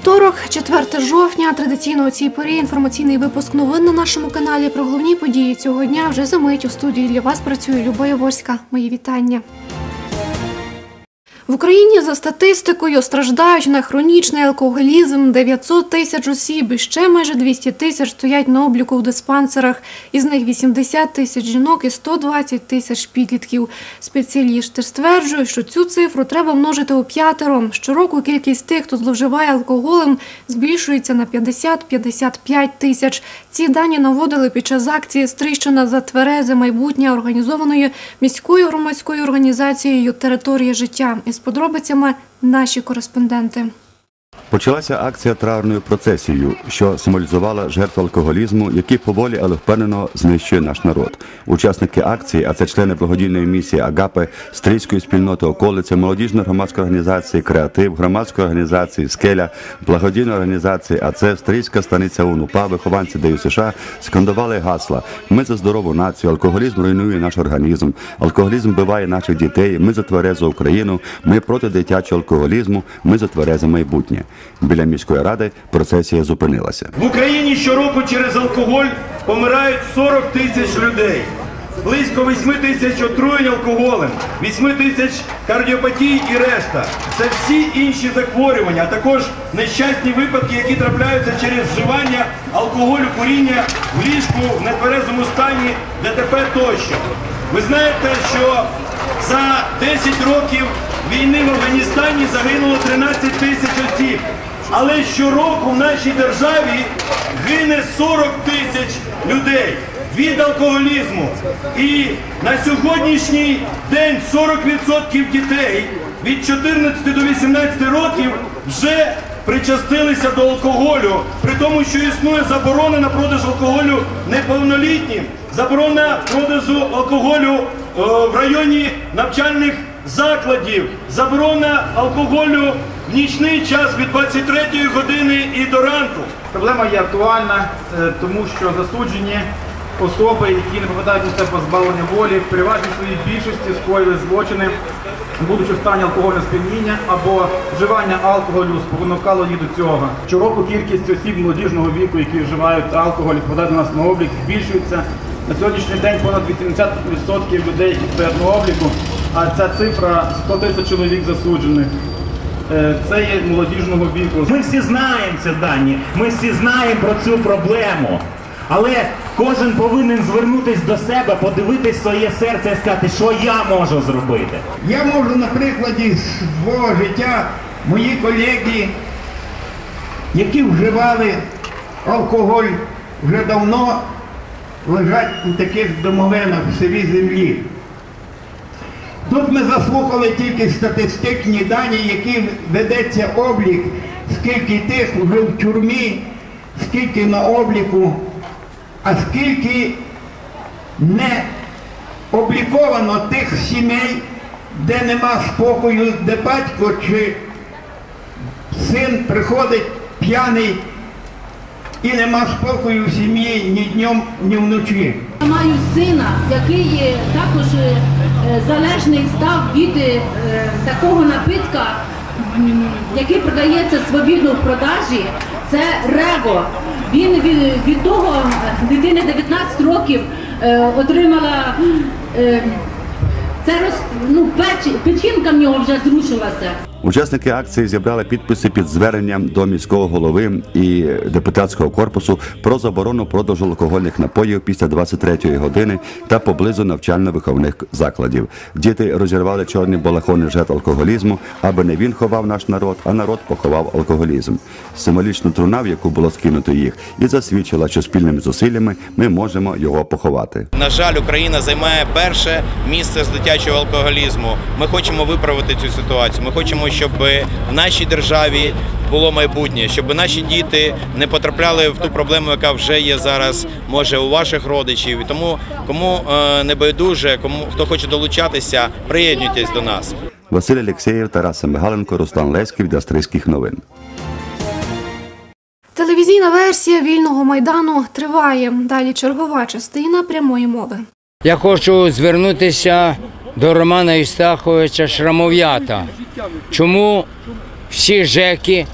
Вівторок, 4 жовтня, традиційно у цій порі інформаційний випуск новин на нашому каналі про головні події цього дня вже за мить у студії для вас працює Люба Яворська. Мої вітання. В Україні за статистикою страждають на хронічний алкоголізм 900 тисяч осіб і ще майже 200 тисяч стоять на обліку в диспансерах. Із них 80 тисяч жінок і 120 тисяч підлітків. Спеціалісти стверджують, що цю цифру треба множити у п'ятеро. Щороку кількість тих, хто зловживає алкоголем, збільшується на 50-55 тисяч. Ці дані наводили під час акції Стрищина за тверезе майбутнє організованої міською громадською організацією Територія життя. Подробицями наші кореспонденти. Почалася акція травною процесією, що символізувала жертву алкоголізму, який поволі, але впевнено знищує наш народ. Учасники акції, а це члени благодійної місії Агапи, стрільської спільноти околиці, молодіжної громадської організації Креатив, громадської організації Скеля, благодійної організації АЦ, Стрільська станиця УНУПА, вихованці ДЮ США скандували гасла. Ми за здорову націю, алкоголізм руйнує наш організм, алкоголізм вбиває наших дітей. Ми за тверезу Україну, ми проти дитячого алкоголізму, ми за тверезе майбутнє. Біля міської ради процесія зупинилася. В Україні щороку через алкоголь помирають 40 тисяч людей. Близько 8 тисяч отруєнь алкоголем, 8 тисяч кардіопатій і решта. Це всі інші захворювання, а також нещасні випадки, які трапляються через вживання алкоголю, куріння в ліжку, в нетверезому стані, ДТП тощо. Ви знаєте, що за 10 років війни в Афганістані загинуло 13 тисяч осіб. Але щороку в нашій державі гине 40 тисяч людей від алкоголізму. І на сьогоднішній день 40% дітей від 14 до 18 років вже причастилися до алкоголю, при тому, що існує заборона на продаж алкоголю неповнолітнім, заборона продажу алкоголю е, в районі навчальних закладів, заборона алкоголю в нічний час від 23 години і до ранку. Проблема є актуальна, е, тому що засуджені особи, які не попадають у це позбавлення волі, в переважній своїй більшості скоїли злочини, будучи в стані алкогольного сп'яніння або вживання алкоголю спонукало їх до цього. Щороку кількість осіб молодіжного віку, які вживають алкоголь, попадають до нас на облік, збільшується. На сьогоднішній день понад 80% людей, які стоять на обліку, а ця цифра 100 тисяч чоловік засуджених. Е, Це є молодіжного віку. Ми всі знаємо ці дані, ми всі знаємо про цю проблему. Але кожен повинен звернутися до себе, подивитись своє серце і сказати, що я можу зробити. Я можу на прикладі свого життя мої колеги, які вживали алкоголь вже давно лежать у таких домовинах в селі землі. Тут ми заслухали тільки статистичні дані, які ведеться облік, скільки тих вже в тюрмі, скільки на обліку, а скільки не обліковано тих сімей, де нема спокою, де батько чи син приходить п'яний і нема спокою в сім'ї ні днем, ні вночі. Я Маю сина, який також е, залежний став від е, такого напитка, який продається свобідно в продажі. Це Рево. Він від, того е, дитини 19 років отримала це роз, ну, печ, печінка в нього вже зрушилася. Учасники акції зібрали підписи під зверненням до міського голови і депутатського корпусу про заборону продажу алкогольних напоїв після 23-ї години та поблизу навчально-виховних закладів. Діти розірвали чорні балахони жертв алкоголізму, аби не він ховав наш народ, а народ поховав алкоголізм. Символічна труна, в яку було скинуто їх, і засвідчила, що спільними зусиллями ми можемо його поховати. На жаль, Україна займає перше місце з дитячого алкоголізму. Ми хочемо виправити цю ситуацію. Ми хочемо, щоб в нашій державі було майбутнє, щоб наші діти не потрапляли в ту проблему, яка вже є зараз, може у ваших родичів. І тому кому е, не байдуже, кому хто хоче долучатися, приєднуйтесь до нас. Василь Алєксєєв, Тарас Мигаленко, Руслан Леськів для новин. Телевізійна версія вільного майдану триває. Далі чергова частина прямої мови. Я хочу звернутися до Романа Істаховича Шрамов'ята. Чому всі ЖЕКи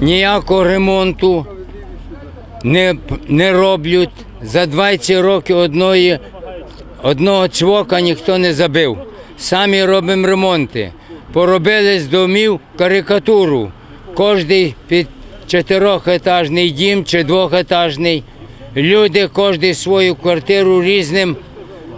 ніякого ремонту не, не роблять. За 20 років одної, одного цвока ніхто не забив. Самі робимо ремонти. Поробили з домів карикатуру. Кожний під чотирьохетажний дім чи двохетажний. Люди кожен свою квартиру різним,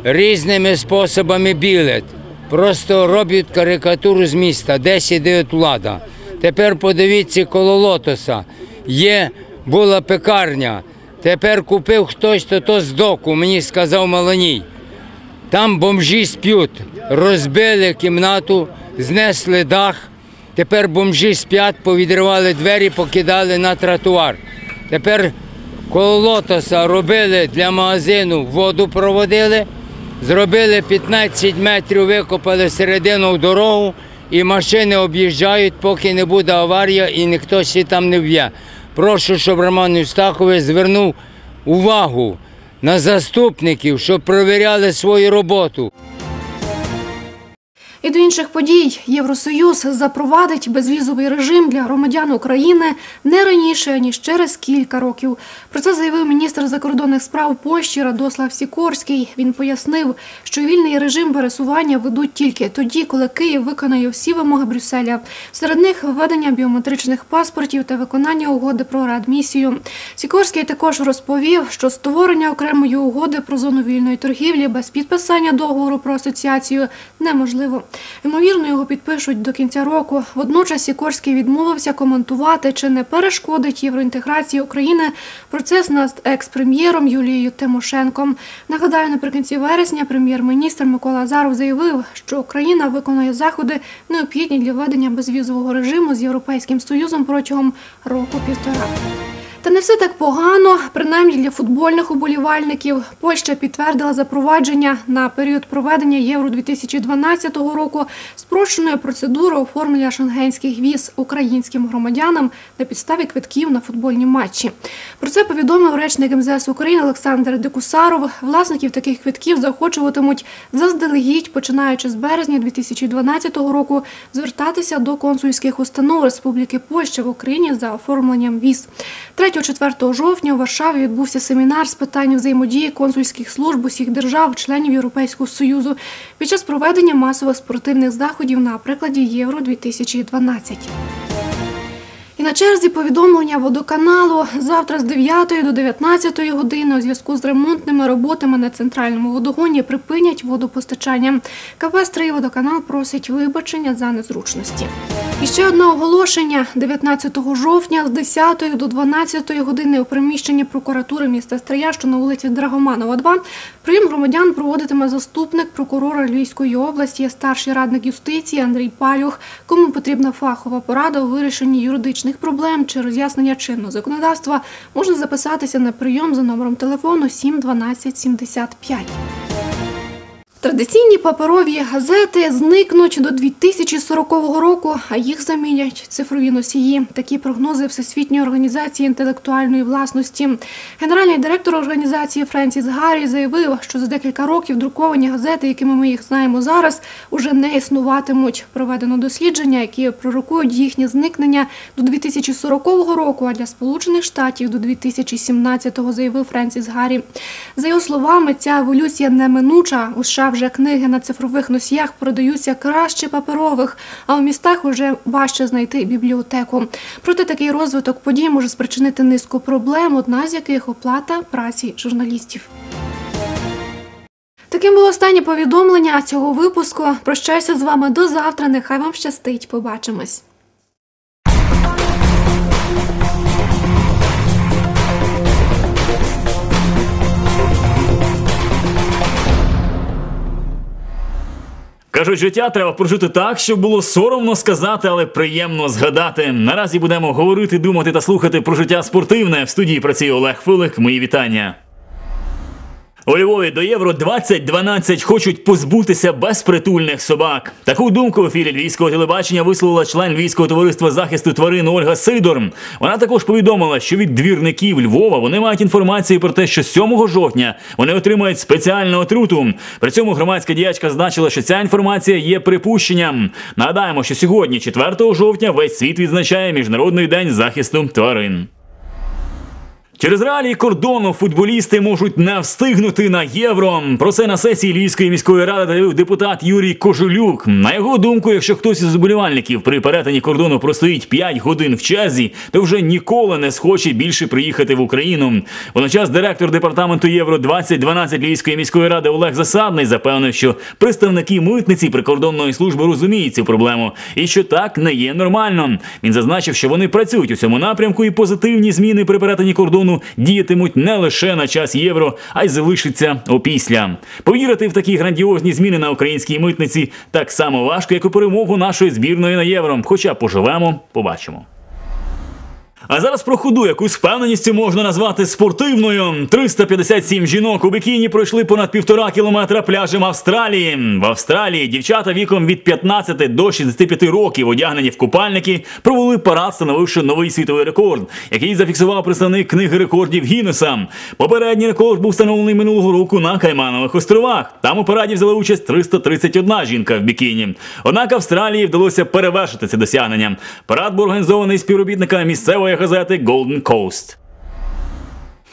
різними способами білять. Просто роблять карикатуру з міста, де сидить влада. Тепер подивіться коло лотоса. Є, була пекарня. Тепер купив хтось, то то з доку, мені сказав Маланій. Там бомжі сп'ють. Розбили кімнату, знесли дах. Тепер бомжі сп'ять, повідривали двері, покидали на тротуар. Тепер коло лотоса робили для магазину, воду проводили, зробили 15 метрів, викопали середину в дорогу і машини об'їжджають, поки не буде аварія і ніхто ще там не в'є. Прошу, щоб Роман Юстахович звернув увагу на заступників, щоб провіряли свою роботу. І до інших подій Євросоюз запровадить безвізовий режим для громадян України не раніше ніж через кілька років. Про це заявив міністр закордонних справ Польщі Радослав Сікорський. Він пояснив, що вільний режим пересування ведуть тільки тоді, коли Київ виконає всі вимоги Брюсселя. Серед них введення біометричних паспортів та виконання угоди про реадмісію. Сікорський також розповів, що створення окремої угоди про зону вільної торгівлі без підписання договору про асоціацію неможливо. Ймовірно, його підпишуть до кінця року. Водночас Сікорський відмовився коментувати, чи не перешкодить євроінтеграції України процес над екс-прем'єром Юлією Тимошенком. Нагадаю, наприкінці вересня прем'єр-міністр Микола Азаров заявив, що Україна виконує заходи необхідні для введення безвізового режиму з Європейським Союзом протягом року-півтора. Та не все так погано, принаймні для футбольних уболівальників. Польща підтвердила запровадження на період проведення Євро 2012 року спрощеної процедури оформлення шенгенських віз українським громадянам на підставі квитків на футбольні матчі. Про це повідомив речник МЗС України Олександр Декусаров. Власників таких квитків заохочуватимуть заздалегідь, починаючи з березня 2012 року, звертатися до консульських установ Республіки Польща в Україні за оформленням віз. 3-4 жовтня у Варшаві відбувся семінар з питань взаємодії консульських служб усіх держав, членів Європейського Союзу під час проведення масових спортивних заходів на прикладі Євро 2012. І на черзі повідомлення водоканалу завтра з 9 до 19 години у зв'язку з ремонтними роботами на центральному водогоні припинять водопостачання. КП «Стрий водоканал просить вибачення за незручності. І ще одне оголошення 19 жовтня з 10 до 12 години у приміщенні прокуратури міста Стрия, що на вулиці Драгоманова, 2, прийом громадян проводитиме заступник прокурора Львівської області, старший радник юстиції Андрій Палюх. Кому потрібна фахова порада у вирішенні юридичних проблем чи роз'яснення чинного законодавства, можна записатися на прийом за номером телефону 7 12 75. Традиційні паперові газети зникнуть до 2040 року, а їх замінять цифрові носії. Такі прогнози Всесвітньої організації інтелектуальної власності. Генеральний директор організації Френсіс Гаррі заявив, що за декілька років друковані газети, якими ми їх знаємо зараз, уже не існуватимуть. Проведено дослідження, які пророкують їхнє зникнення до 2040 року, а для Сполучених Штатів до 2017-го, заявив Френсіс Гаррі. За його словами, ця еволюція неминуча. У США вже книги на цифрових носіях продаються краще паперових, а у містах вже важче знайти бібліотеку. Проте такий розвиток подій може спричинити низку проблем, одна з яких оплата праці журналістів. Таким було останнє повідомлення цього випуску. Прощаюся з вами до завтра. Нехай вам щастить. Побачимось. Кажуть, життя треба прожити так, щоб було соромно сказати, але приємно згадати. Наразі будемо говорити, думати та слухати про життя спортивне. В студії працює Олег Филик. Мої вітання. У Львові до Євро 2012 хочуть позбутися безпритульних собак. Таку думку в ефірі львівського телебачення висловила член Львівського товариства захисту тварин Ольга Сидор. Вона також повідомила, що від двірників Львова вони мають інформацію про те, що 7 жовтня вони отримають спеціальну отруту. При цьому громадська діячка зазначила, що ця інформація є припущенням. Нагадаємо, що сьогодні, 4 жовтня, весь світ відзначає Міжнародний день захисту тварин. Через реалії кордону футболісти можуть не встигнути на євро. Про це на сесії Львівської міської ради заявив депутат Юрій Кожулюк. На його думку, якщо хтось із заболівальників при перетині кордону простоїть 5 годин в черзі, то вже ніколи не схоче більше приїхати в Україну. Водночас директор департаменту Євро 2012 Львівської міської ради Олег Засадний запевнив, що представники митниці прикордонної служби розуміють цю проблему і що так не є нормально. Він зазначив, що вони працюють у цьому напрямку, і позитивні зміни при перетині кордону діятимуть не лише на час євро, а й залишиться опісля. Повірити в такі грандіозні зміни на українській митниці так само важко, як у перемогу нашої збірної на євро. Хоча поживемо, побачимо. А зараз про худу, яку з впевненістю можна назвати спортивною. 357 жінок у бікіні пройшли понад півтора кілометра пляжем Австралії. В Австралії дівчата віком від 15 до 65 років, одягнені в купальники, провели парад, становивши новий світовий рекорд, який зафіксував представник книги рекордів Гіннеса. Попередній рекорд був встановлений минулого року на Кайманових островах. Там у параді взяла участь 331 жінка в бікіні. Однак Австралії вдалося перевершити це досягнення. Парад був організований співробітниками місцевої газети Golden Coast.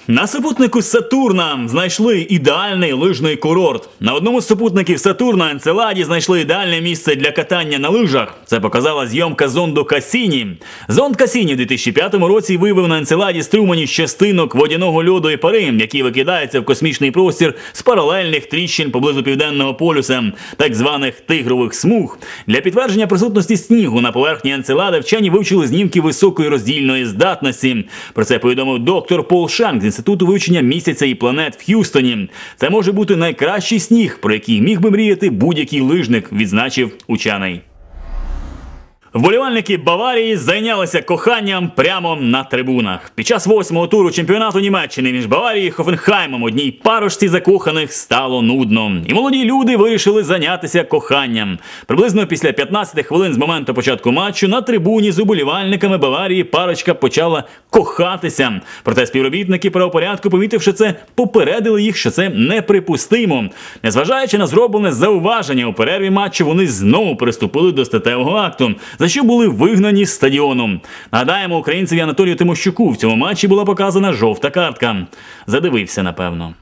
На супутнику Сатурна знайшли ідеальний лижний курорт. На одному з супутників Сатурна Енцеладі знайшли ідеальне місце для катання на лижах. Це показала зйомка зонду Касіні. Зонд Касіні в 2005 році виявив на Енцеладі струмані частинок водяного льоду і пари, які викидаються в космічний простір з паралельних тріщин поблизу південного полюса, так званих тигрових смуг. Для підтвердження присутності снігу на поверхні Енцелади вчені вивчили знімки високої роздільної здатності. Про це повідомив доктор Пол Шанк інституту вивчення місяця і планет в Х'юстоні. Це може бути найкращий сніг, про який міг би мріяти будь-який лижник, відзначив учений. Вболівальники Баварії зайнялися коханням прямо на трибунах. Під час восьмого туру чемпіонату Німеччини між Баварією і Хофенхаймом одній парочці закоханих стало нудно. І молоді люди вирішили зайнятися коханням. Приблизно після 15 хвилин з моменту початку матчу на трибуні з уболівальниками Баварії парочка почала кохатися. Проте співробітники правопорядку, помітивши це, попередили їх, що це неприпустимо. Незважаючи на зроблене зауваження у перерві матчу, вони знову приступили до статевого акту за що були вигнані з стадіону. Нагадаємо, українцеві Анатолію Тимощуку в цьому матчі була показана жовта картка. Задивився, напевно.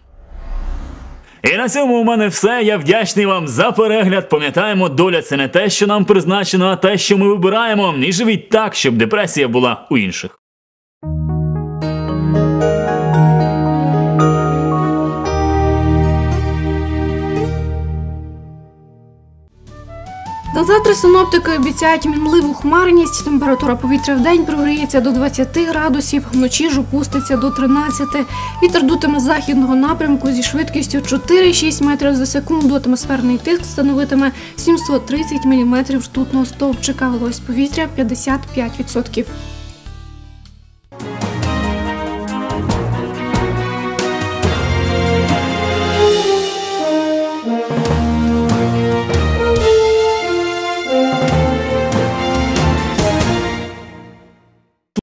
І на цьому у мене все. Я вдячний вам за перегляд. Пам'ятаємо, доля це не те, що нам призначено, а те, що ми вибираємо. І живіть так, щоб депресія була у інших. Завтра синоптики обіцяють мінливу хмарність. Температура повітря в день прогріється до 20 градусів, вночі ж опуститься до 13. Вітер дутиме з західного напрямку зі швидкістю 4-6 метрів за секунду. Атмосферний тиск становитиме 730 мм ртутного стовпчика. Вологість повітря 55%.